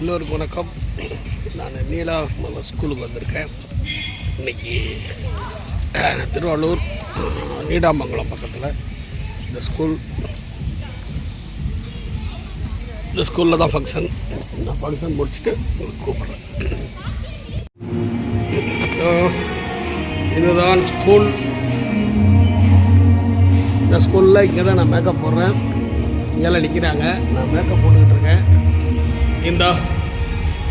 இன்னொரு வணக்கம். நான் நீலா ஸ்கூலுக்கு வந்திருக்கேன். இன்னைக்கு திருவள்ளூர் நீடாமங்கலம் பக்கத்தில். இந்த ஸ்கூல் இந்த ஸ்கூலில் தான் ஃபங்க்ஷன் நான் ஃபங்க்ஷன் முடிச்சுட்டு உங்களுக்கு கூப்பிட்றேன். இதுதான் ஸ்கூல் இந்த ஸ்கூலில் இங்கே தான் நான் மேக்கப் போடுறேன். இங்கெல்லாம் நிற்கிறாங்க நான் மேக்கப் போட்டுக்கிட்டு இருக்கேன். இந்த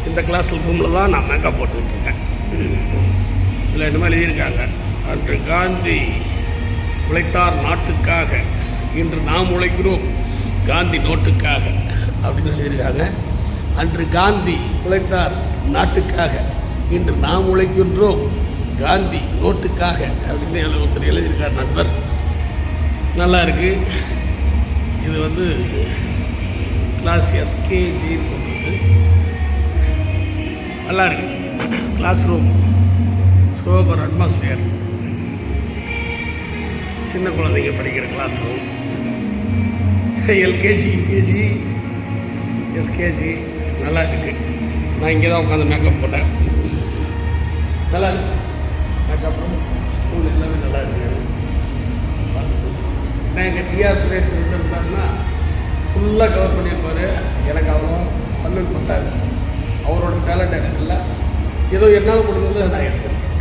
இந்த கிளாஸ் ரூமில் தான் நான் மேக்கப் போட்டுக்கிட்டு இருக்கேன். இதில் என்னமே எழுதியிருக்காங்க அன்று காந்தி உழைத்தார் நாட்டுக்காக. இன்று நாம் உழைக்கிறோம் காந்தி நோட்டுக்காக. அப்படின்னு எழுதியிருக்காங்க. அன்று காந்தி உழைத்தார் நாட்டுக்காக. இன்று நாம் உழைக்கின்றோம் காந்தி நோட்டுக்காக. அப்படின்னு எழு- ஒருத்தர் எழுதியிருக்கார் நண்பர். நல்லா இருக்குது இது வந்து கிளாஸ் எஸ்கேஜி நல்லா இருக்கு. கிளாஸ் ரூம் சூப்பர் அட்மாஸ்ஃபியர் சின்ன குழந்தைங்க படிக்கிற class room LKG UKG SKG நல்லா இருக்கு. நான் இங்கே தான் உட்காந்து மேக்கப் போட்டேன். நான் எங்கள் டிஆர் சுரேஷ் இருந்திருந்தாருன்னா ஃபுல்லாக கவர் பண்ணியிருப்பார். எனக்கு அவ்வளோ பல்லுக்கு பத்தாது. அவரோட டேலண்ட் எனக்கு இல்லை. ஏதோ என்னால் முடிஞ்சது நான் எடுத்திருக்கேன்.